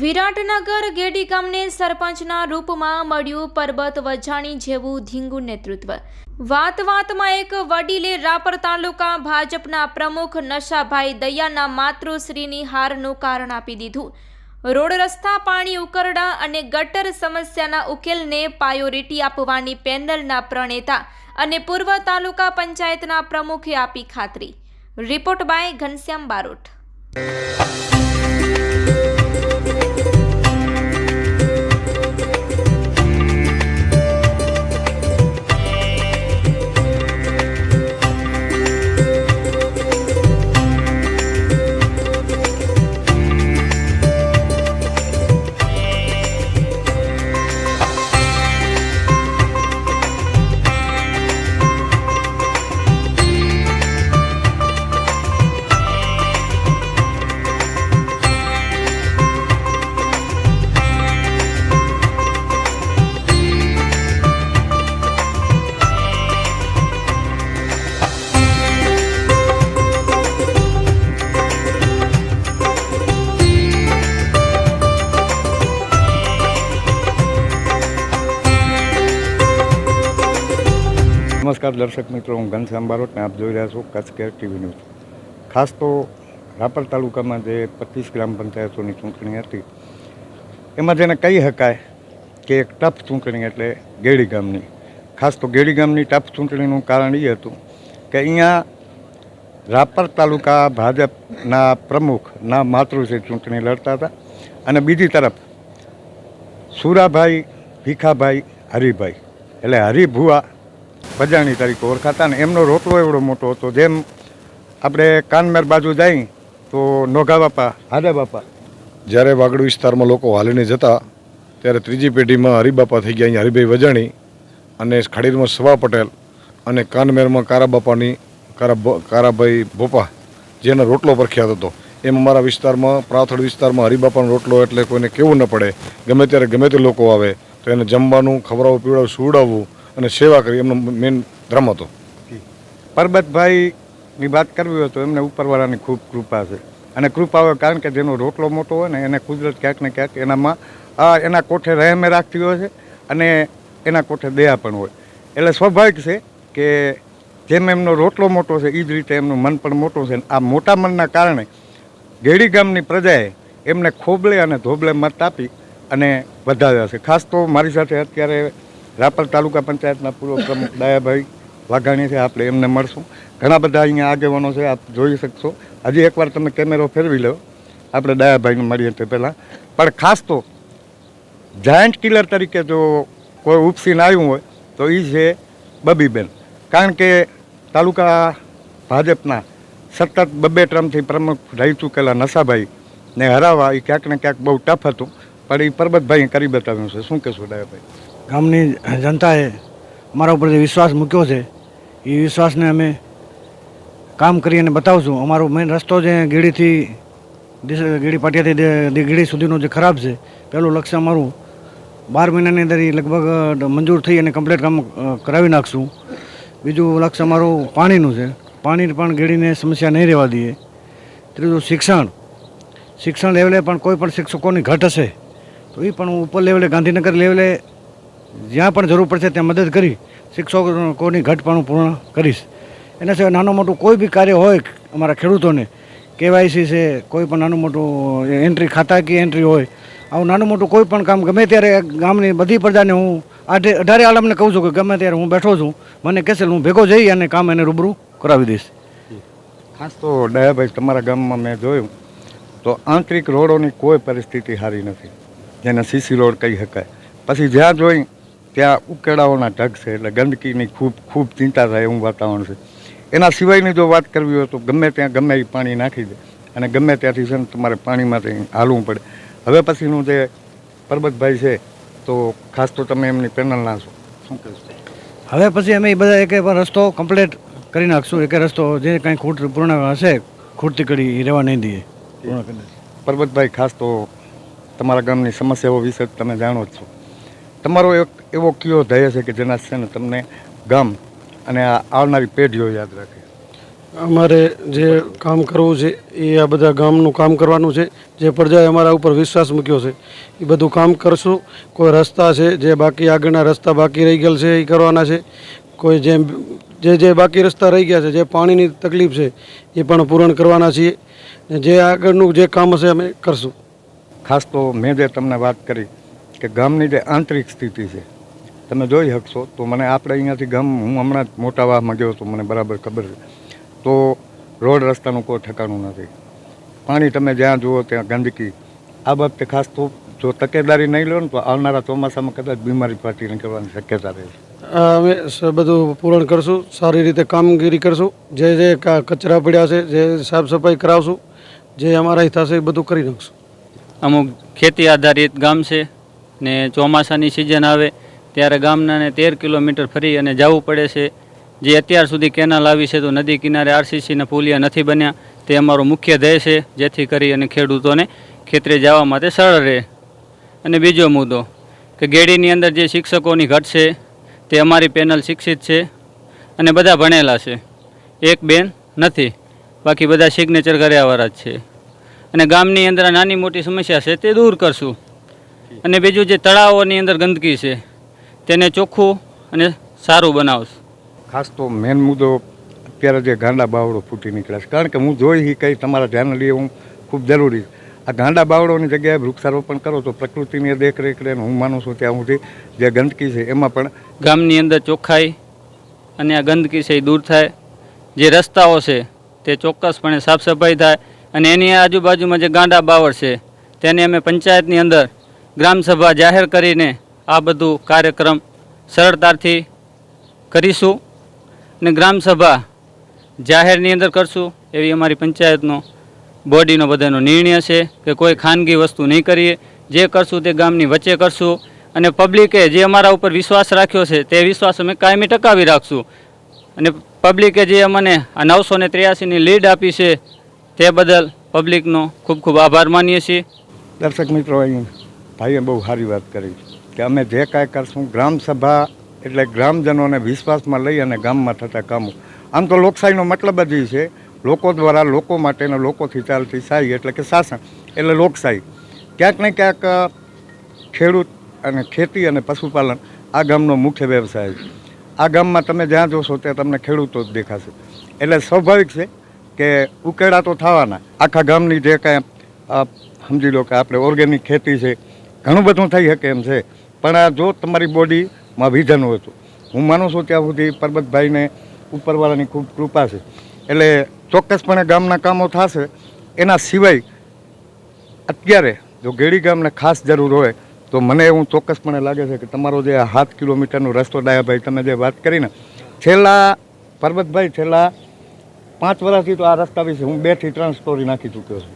વિરાટનગર ગેડી ગામને સરપંચના રૂપમાં મળ્યું પરબત વજાણી જેવું ધીંગુ નેતૃત્વ. વાત વાતમાં એક વડીલે રાપર તાલુકા ભાજપના પ્રમુખ નશાભાઈ દયાના માતૃશ્રીની હારનું કારણ આપી દીધું. રોડ રસ્તા, પાણી ઉકરડા અને ગટર સમસ્યાના ઉકેલને પાયોરિટી આપવાની પેનલના પ્રણેતા અને પૂર્વ તાલુકા પંચાયતના પ્રમુખે આપી ખાતરી. Report by Ghanshyam Barot. નમસ્કાર દર્શક મિત્રો, હું ઘનશ્યામ બારોટ ને આપ જોઈ રહ્યા છો કચ્છ કેર ટીવી ન્યૂઝ. ખાસ તો રાપર તાલુકામાં જે પચીસ ગ્રામ પંચાયતોની ચૂંટણી હતી, એમાં જેને કહી શકાય કે એક ટફ ચૂંટણી એટલે ગેડી ગામની. ખાસ તો ગેડી ગામની ટફ ચૂંટણીનું કારણ એ હતું કે અહીંયા રાપર તાલુકા ભાજપના પ્રમુખ, ના માતૃશ્રી ચૂંટણી લડતા હતા, અને બીજી તરફ સુરાભાઈ, ભીખાભાઈ, હરિભાઈ. એટલે હરિભુવા બજાણી તરીકે ઓળખાતા ને એમનો રોટલો એવડો મોટો હતો. જેમ આપણે કાનમેર બાજુ જઈ તો નોઘા બાપા, હાદા બાપા. જ્યારે વાગડ વિસ્તારમાં લોકો હાલીને જતા, ત્યારે ત્રીજી પેઢીમાં હરિબાપા થઈ ગયા અહીંયા હરિભાઈ વજાણી અને ખડીરમાં સવા પટેલ અને કાનમેરમાં કારાબાપાની કારા કારાભાઈ ભોપા, જેનો રોટલો પ્રખ્યાત હતો. એમ અમારા વિસ્તારમાં, પ્રાથળ વિસ્તારમાં હરિબાપાનો રોટલો એટલે કોઈને કેવું ન પડે. ગમે ત્યારે ગમે તે લોકો આવે, તો એને જમવાનું, ખવડાવવું, પીવડાવવું સુવડાવવું અને સેવા કરી એમનો મેઇન ધર્મ હતો. પરબતભાઈની વાત કરવી હોય તો એમને ઉપરવાળાની ખૂબ કૃપા છે. અને કૃપા હોય કારણ કે જેનો રોટલો મોટો હોય ને એને કુદરત ક્યાંક ને ક્યાંક એનામાં આ એના કોઠે રહેમે રાખતી હોય છે અને એના કોઠે દયા પણ હોય. એટલે સ્વાભાવિક છે કે જેમ એમનો રોટલો મોટો છે એ જ રીતે એમનું મન પણ મોટું છે. આ મોટા મનના કારણે ગેડી ગામની પ્રજાએ એમને ખોબલે અને ધોબલે મત આપી અને વધાવ્યા છે. ખાસ તો મારી સાથે અત્યારે રાપર તાલુકા પંચાયતના પૂર્વ પ્રમુખ દયાભાઈ વાઘાણી છે, આપણે એમને મળશું. ઘણા બધા અહીંયા આગેવાનો છે, આપ જોઈ શકશો. હજી એકવાર તમે કેમેરો ફેરવી લો. આપણે દયાભાઈને મળીએ તે પહેલાં. પણ ખાસ તો જાયન્ટ કિલર તરીકે જો કોઈ ઉપસીન આવ્યું હોય, તો એ છે બબીબેન. કારણ કે તાલુકા ભાજપના સતત બબે ટર્મથી પ્રમુખ રહી ચૂકેલા નશાભાઈ ને હરાવવા એ ક્યાંક ને ક્યાંક બહુ ટફ હતું. પણ એ પરબતભાઈએ કરી બતાવ્યું છે. શું કહેશું દયાભાઈ ગામની જનતાએ અમારા ઉપર જે વિશ્વાસ મૂક્યો છે, એ વિશ્વાસને અમે કામ કરી અને બતાવશું. અમારો મેઇન રસ્તો જે ગીડીથી ગીડી પાટિયાથી ગીડી સુધીનો જે ખરાબ છે, પહેલું લક્ષ્ય અમારું બાર મહિનાની અંદર એ લગભગ મંજૂર થઈ અને કમ્પ્લીટ કામ કરાવી નાખશું. બીજું લક્ષ્ય અમારું પાણીનું છે. પાણી પણ ગીડીને સમસ્યા નહીં રહેવા દઈએ. ત્રીજું શિક્ષણ. શિક્ષણ લેવલે પણ કોઈ પણ શિક્ષકોની ઘટ હશે, તો એ પણ ઉપર લેવલે, ગાંધીનગર લેવલે જ્યાં પણ જરૂર પડશે ત્યાં મદદ કરી, શિક્ષકોની ઘટપણું પણ પૂર્ણ કરીશ. એના સિવાય નાનું મોટું કોઈ બી કાર્ય હોય અમારા ખેડૂતોને, કેવાયસી છે, કોઈ પણ નાનું મોટું એન્ટ્રી ખાતાકીય એન્ટ્રી હોય, આવું નાનું મોટું કોઈ પણ કામ, ગમે ત્યારે ગામની બધી પ્રજાને હું આઠે, અઢારે આલમને કહું છું કે ગમે ત્યારે હું બેઠો છું, મને કહેશે હું ભેગો જઈ અને કામ એને રૂબરૂ કરાવી દઈશ. ખાસ તો ડાયાભાઈ, તમારા ગામમાં મેં જોયું, તો આંતરિક રોડોની કોઈ પરિસ્થિતિ સારી નથી, જેને સીસી રોડ કહી શકાય. પછી જ્યાં જોઈ ત્યાં ઉકેડાઓના ઢગ છે એટલે ગંદકીની ખૂબ ખૂબ ચિંતા થાય એવું વાતાવરણ છે. એના સિવાયની જો વાત કરવી હોય તો ગમે ત્યાં ગમે એ પાણી નાખી દે અને ગમે ત્યાંથી છે ને તમારે પાણીમાંથી હાલવું પડે. હવે પછીનું જે પરબતભાઈ છે તો ખાસ તો તમે એમની પેનલ છો. શું કહેશો? હવે પછી અમે એ બધા એક રસ્તો કમ્પ્લીટ કરી નાખશું. એક રસ્તો જે કાંઈ ખૂટ પૂર્ણ હશે ખૂટતી કરી રહેવા નહીં દઈએ. પૂર્ણ કરી નાખીશું. પરબતભાઈ ખાસ તો તમારા ગામની સમસ્યાઓ વિશે તમે જાણો જ છો. તમારો એક એવો કયો ધ્યેય છે કે જેના છે ને તમને ગામ અને આવનારી પેઢીઓ યાદ રાખે? અમારે જે કામ કરવું છે એ આ બધા ગામનું કામ કરવાનું છે જે પ્રજાએ અમારા ઉપર વિશ્વાસ મૂક્યો છે એ બધું કામ કરશું. કોઈ રસ્તા છે જે બાકી આગળના રસ્તા બાકી રહી ગયેલ છે એ કરવાના છે. કોઈ જેમ જે જે બાકી રસ્તા રહી ગયા છે જે પાણીની તકલીફ છે એ પણ પૂરણ કરવાના છીએ. જે આગળનું જે કામ હશે અમે કરશું. ખાસ તો મેં જે તમને વાત કરી કે ગામની જે આંતરિક સ્થિતિ છે તમે જોઈ શકશો તો મને આપણે અહીંયાથી ગામ હું હમણાં જ મોટા વાહમાં ગયો હતો મને બરાબર ખબર છે. તો રોડ રસ્તાનું કોઈ ઠેકાણું નથી. પાણી તમે જ્યાં જુઓ ત્યાં ગંદકી. આ બાબતે ખાસ તો જો તકેદારી નહીં લો ને તો આવનારા ચોમાસામાં કદાચ બીમારી પાટી નીકળવાની શક્યતા રહે છે. અમે સ- બધું પૂરણ કરશું સારી રીતે કામગીરી કરશું. જે જે કચરા પડ્યા છે જે સાફ સફાઈ કરાવશું જે અમારાથી થશે એ બધું કરી નાખશું. અમુક ખેતી આધારિત ગામ છે. ને ચોમાસાની સિઝન આવે, ત્યારે ગામના ને તેર કિલોમીટર ફરી અને જવું પડે છે. જે અત્યાર સુધી કેનાલ આવી છે તો નદી કિનારે આરસીસીના પુલિયા નથી બન્યા. તે અમારો મુખ્ય ધ્યેય છે, જેથી કરી અને ખેડૂતોને ખેતરે જવા માટે સરળ રહે. અને બીજો મુદ્દો, કે ગેડીની અંદર જે શિક્ષકોની ઘટ છે, તે અમારી પેનલ શિક્ષિત છે અને બધા ભણેલા છે. એક બેન નથી, બાકી બધા સિગ્નેચર કર્યાવાળા જ છે. અને ગામની અંદર નાની મોટી સમસ્યા છે તે દૂર કરશું. અને બીજું જે તળાવોની અંદર ગંદકી છે તેને ચોખ્ખું અને સારું બનાવશું. ખાસ તો મેન મુદ્દો અત્યારે જે ગાંડા બાવડો ફૂટી નીકળે છે. કારણ કે હું જોઈ હી કંઈ તમારા ધ્યાન લઈએ હું ખૂબ જરૂરી આ ગાંડા બાવળોની જગ્યાએ વૃક્ષારોપણ કરો તો પ્રકૃતિની દેખરેખ રહે હું માનું છું ત્યાં સુધી જે ગંદકી છે એમાં પણ ગામની અંદર ચોખ્ખાઈ અને આ ગંદકી છે એ દૂર થાય. જે રસ્તાઓ છે તે ચોક્કસપણે સાફ સફાઈ થાય. અને એની આજુબાજુમાં જે ગાંડા બાવળ છે તેને અમે પંચાયતની અંદર ગ્રામસભા જાહેર કરીને આ બધું કાર્યક્રમ સરળતાથી કરીશું અને ગ્રામસભા જાહેરની અંદર કરશું એવી અમારી પંચાયતનો, બોડીનો બધાનો નિર્ણય છે કે કોઈ ખાનગી વસ્તુ નહીં કરીએ. જે કરશું તે ગામની વચ્ચે કરશું અને પબ્લિકે જે અમારા ઉપર વિશ્વાસ રાખ્યો છે તે વિશ્વાસ અમે કાયમી ટકાવી રાખશું. અને પબ્લિકે જે અમને આ નવસો ને ત્ર્યાસીની લીડ આપી છે તે બદલ પબ્લિકનો ખૂબ ખૂબ આભાર માનીએ છીએ. દર્શક મિત્રો ભાઈએ બહુ સારી વાત કરી કે અમે જે કાંઈ કરશું, ગ્રામસભા એટલે ગ્રામજનોને વિશ્વાસમાં લઈ અને ગામમાં થતા કામો. આમ તો લોકશાહીનો મતલબ જ એ છે, લોકો દ્વારા લોકો માટેના લોકોથી ચાલતી શાહી એટલે કે શાસન, એટલે લોકશાહી. ક્યાંક ને ક્યાંક ખેડૂત અને ખેતી અને પશુપાલન આ ગામનો મુખ્ય વ્યવસાય છે. આ ગામમાં તમે જ્યાં જોશો ત્યાં તમને ખેડૂતો જ દેખાશે. એટલે સ્વાભાવિક છે કે ઉકેળા તો થવાના. આખા ગામની જે કાંઈ સમજી લો કે આપણે ઓર્ગેનિક ખેતી છે ઘણું બધું થઈ શકે એમ છે. પણ આ જો તમારી બોડીમાં વિઝન હોય હું માનું છું ત્યાં સુધી પરબતભાઈને ઉપરવાળાની ખૂબ કૃપા છે. એટલે ચોક્કસપણે ગામના કામો થશે. એના સિવાય અત્યારે જો ગેડી ગામને ખાસ જરૂર હોય, તો મને એવું ચોક્કસપણે લાગે છે કે તમારો જે આ સાત કિલોમીટરનો રસ્તો ડાયાભાઈ, તમે જે વાત કરીને, છેલ્લા પરબતભાઈ, છેલ્લા પાંચ વર્ષથી તો આ રસ્તા વિશે હું બેથી ત્રણ સ્ટોરી નાખી ચૂક્યો છું.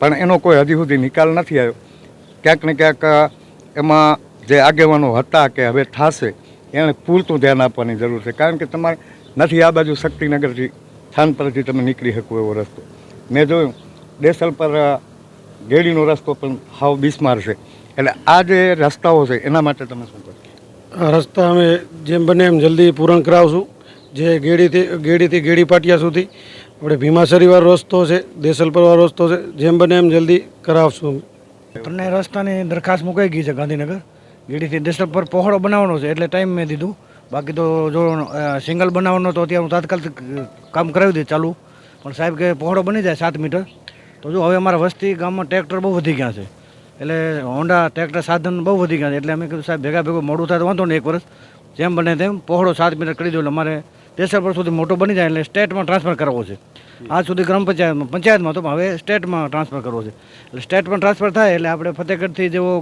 પણ એનો કોઈ હજી સુધી નિકાલ નથી આવ્યો. ક્યાંક ને ક્યાંક એમાં જે આગેવાનો હતા કે હવે થશે, એણે પૂરતું ધ્યાન આપવાની જરૂર છે. કારણ કે તમારે નથી આ બાજુ શક્તિનગરથી સ્થાન પરથી તમે નીકળી શકો એવો રસ્તો. મેં જોયું, દેસલ પર ગેડીનો રસ્તો પણ હાવ બિસ્માર છે. એટલે આ જે રસ્તાઓ છે, એના માટે તમે શું કરો? રસ્તા અમે જેમ બને એમ જલ્દી પૂરણ કરાવશું. જે ગેડીથી ગેડીથી ગેડી પાટિયા સુધી. આપણે ભીમાસરીવાળો રસ્તો છે, દેસલપરવાળો રસ્તો છે, જેમ બને એમ જલ્દી કરાવશું ત્રણેય રસ્તાની દરખાસ્ત મુકાઈ ગઈ છે ગાંધીનગર. ગીડીથી દેશલ પર પહોળો બનાવવાનો છે, એટલે ટાઈમ મેં દીધું. બાકી તો જો સિંગલ બનાવવાનો તો અત્યારે હું તાત્કાલિક કામ કરાવી દે ચાલુ. પણ સાહેબ કે પહોળો બની જાય સાત મીટર. તો જો હવે અમારા વસ્તી ગામમાં ટ્રેક્ટર બહુ વધી ગયા છે. એટલે હોન્ડા ટ્રેક્ટર સાધન બહુ વધી ગયા છે. એટલે અમે કીધું, સાહેબ, ભેગા ભેગું મોડું થાય તો વાંધો નહીં એક વર્ષ જેમ બને તેમ પહોળો સાત મીટર કરી દો. એટલે અમારે દેશલ પર સુધી મોટો બની જાય એટલે સ્ટેટમાં ટ્રાન્સફર કરવો છે. આજ સુધી ગ્રામ પંચાયતમાં પંચાયતમાં તો હવે સ્ટેટમાં ટ્રાન્સફર કરવો છે. એટલે સ્ટેટમાં ટ્રાન્સફર થાય એટલે આપણે ફતેહગઢથી જેવો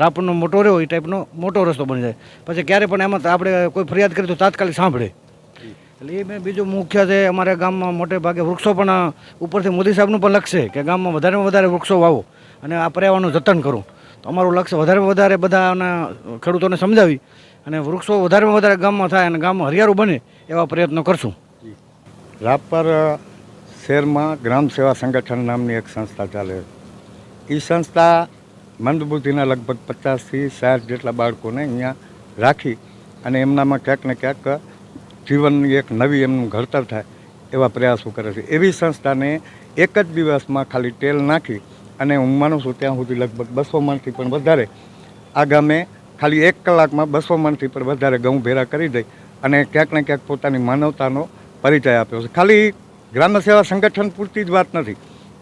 રાપણનો મોટો રહ્યો એ ટાઈપનો મોટો રસ્તો બની જાય. પછી ક્યારે પણ એમાં આપણે કોઈ ફરિયાદ કરી તો તાત્કાલિક સાંભળે. એટલે એ મેં બીજું મુખ્ય છે, અમારા ગામમાં મોટે ભાગે વૃક્ષો પણ ઉપરથી મોદી સાહેબનું પણ લક્ષ્ય કે ગામમાં વધારેમાં વધારે વૃક્ષો વાવો અને આ પર્યાવરણનું જતન કરું. તો અમારું લક્ષ્ય વધારેમાં વધારે બધાના ખેડૂતોને સમજાવી અને વૃક્ષો વધારેમાં વધારે ગામમાં થાય અને ગામમાં હરિયાળું બને એવા પ્રયત્નો કરશું. રાપર શહેરમાં ગ્રામ સેવા સંગઠન નામની એક સંસ્થા ચાલે છે. એ સંસ્થા મંદબુદ્ધિના લગભગ પચાસથી સાઠ જેટલા બાળકોને અહીંયા રાખી અને એમનામાં ક્યાંક ને ક્યાંક જીવનની એક નવી એમનું ઘડતર થાય એવા પ્રયાસો કરે છે. એવી સંસ્થાને એક જ દિવસમાં ખાલી તેલ નાખી અને હું માનું છું ત્યાં સુધી લગભગ બસો મણથી પણ વધારે આ ગામે ખાલી એક કલાકમાં બસો મણથી પણ વધારે ઘઉં ભેરા કરી દઈ અને ક્યાંક ને ક્યાંક પોતાની માનવતાનો પરિચય આપ્યો છે. ખાલી ગ્રામ્ય સેવા સંગઠન પૂરતી જ વાત નથી.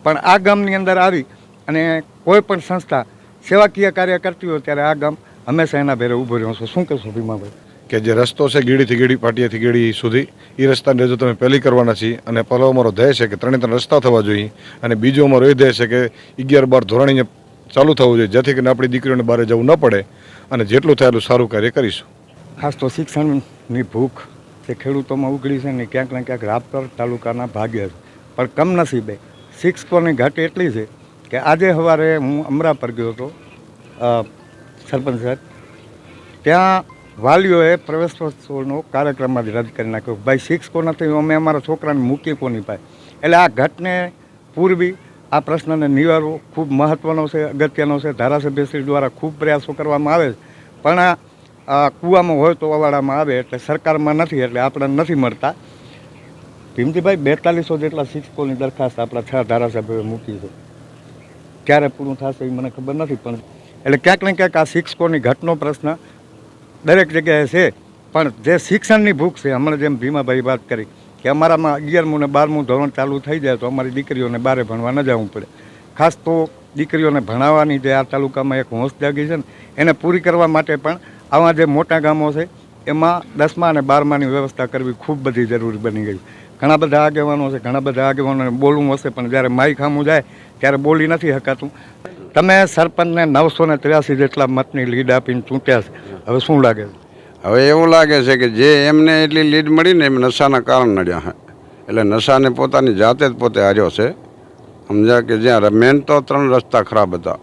પણ આ ગામની અંદર આવી અને કોઈ પણ સંસ્થા સેવાકીય કાર્ય કરતી હોય ત્યારે આ ગામ હંમેશા એના ભેરે ઊભો રહ્યો છે. શું કહેશો ભીમાભાઈ? કે જે રસ્તો છે ગીડીથી ગીડી પાટિયાથી ગીડી સુધી એ રસ્તાને રજૂ તમે પહેલી કરવાના છીએ અને પહેલો અમારો ધ્યેય છે કે ત્રણે ત્રણ રસ્તા થવા જોઈએ અને બીજો અમારો એ ધ્યેય છે કે અગિયાર બાર ધોરણીને ચાલુ થવું જોઈએ જેથી કરીને આપણી દીકરીઓને બહાર જવું ન પડે અને જેટલું થાય એટલું સારું કાર્ય કરીશું. ખાસ તો શિક્ષણની ભૂખ જે ખેડૂતોમાં ઉગડી છે ને ક્યાંક ને ક્યાંક રાપર તાલુકાના ભાગ્ય છે. પણ કમનસીબે શિક્ષકોની ઘાટી એટલી છે કે આજે સવારે હું અમરા પર ગયો હતો સરપંચ સાહેબ. ત્યાં વાલીઓએ પ્રવેશોત્સવનો કાર્યક્રમ જ રદ કરી નાખ્યો. ભાઈ શિક્ષકો નથી, અમે અમારા છોકરાને મૂકી કોની પાસે એટલે આ ઘટને પૂરવી, આ પ્રશ્નને નિવારવો ખૂબ મહત્ત્વનો છે, અગત્યનો છે. ધારાસભ્યશ્રી દ્વારા ખૂબ પ્રયાસો કરવામાં આવે છે. પણ આ આ કૂવામાં હોય તો અવાડામાં આવે એટલે સરકારમાં નથી, એટલે આપણને નથી મળતા. ભીમજીભાઈ બેતાલીસો જેટલા શિક્ષકોની દરખાસ્ત આપણા છ ધારાસભ્યોએ મૂકી છે. ક્યારે પૂરું થશે એ મને ખબર નથી, પણ એટલે ક્યાંક ને ક્યાંક આ શિક્ષકોની ઘટનો પ્રશ્ન દરેક જગ્યાએ છે. પણ જે શિક્ષણની ભૂખ છે, હમણાં જેમ ભીમાભાઈ વાત કરી કે અમારામાં અગિયારમું ને બારમું ધોરણ ચાલુ થઈ જાય તો અમારી દીકરીઓને બારે ભણવા ન જવું પડે. ખાસ તો દીકરીઓને ભણાવવાની જે આ તાલુકામાં એક હોંશ જાગી છે ને, એને પૂરી કરવા માટે પણ આવા જે મોટા ગામો છે, એમાં દસમા અને બારમાની વ્યવસ્થા કરવી ખૂબ બધી જરૂરી બની ગઈ. ઘણા બધા આગેવાનો છે, ઘણા બધા આગેવાનોને બોલવું હશે, પણ જ્યારે માઇક સામું જાય, ત્યારે બોલી નથી શકાતું તમે સરપંચને નવસો ને ત્ર્યાસી જેટલા મતની લીડ આપીને ચૂંટ્યા છે. હવે શું લાગે હવે એવું લાગે છે કે જે એમને એટલી લીડ મળી ને એમ નશાના કારણ નડ્યા છે એટલે નશાને પોતાની જાતે જ પોતે હાર્યો છે. સમજ્યા કે જ્યાં મેન તો ત્રણ રસ્તા ખરાબ હતા.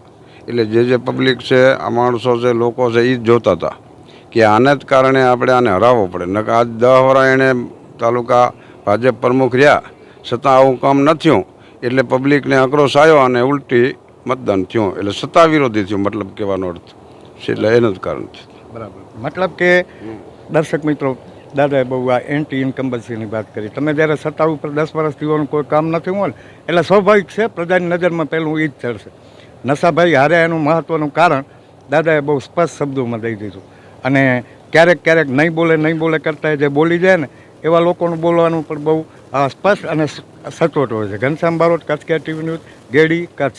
એટલે જે જે પબ્લિક છે, આ માણસો છે, લોકો છે એ જ જોતા હતા કે આને જ કારણે આપણે આને હરાવવો પડે. નકર આજ દહ વરા એણે તાલુકા ભાજપ પ્રમુખ રહ્યા, છતાં આવું કામ ન થયું. એટલે પબ્લિકને આક્રોશ આવ્યો અને ઉલટી મતદાન થયું. એટલે સત્તા વિરોધી થયું, મતલબ કહેવાનો અર્થ. છે એટલે એનું જ કારણ છે. બરાબર. મતલબ કે દર્શક મિત્રો, દાદાએ બહુ આ એન્ટી ઇન્કમ્બન્સીની વાત કરી. તમે જ્યારે સત્તા ઉપર દસ વર્ષથી હોવાનું કોઈ કામ નથી હોય એટલે સ્વાભાવિક છે, પ્રજાની નજરમાં પહેલું એ જ ચડશે. નશાભાઈ હારે એનું મહત્ત્વનું કારણ દાદાએ બહુ સ્પષ્ટ શબ્દોમાં દઈ દીધું. અને ક્યારેક ક્યારેક નહીં બોલે નહીં બોલે કરતાં જે બોલી જાય ને, એવા લોકોનું બોલવાનું પણ બહુ સ્પષ્ટ અને સચોટ હોય છે. ઘનશ્યામ બારોટ કચ્છ કે ટીવી ન્યૂઝ, ગેડી કચ્છ.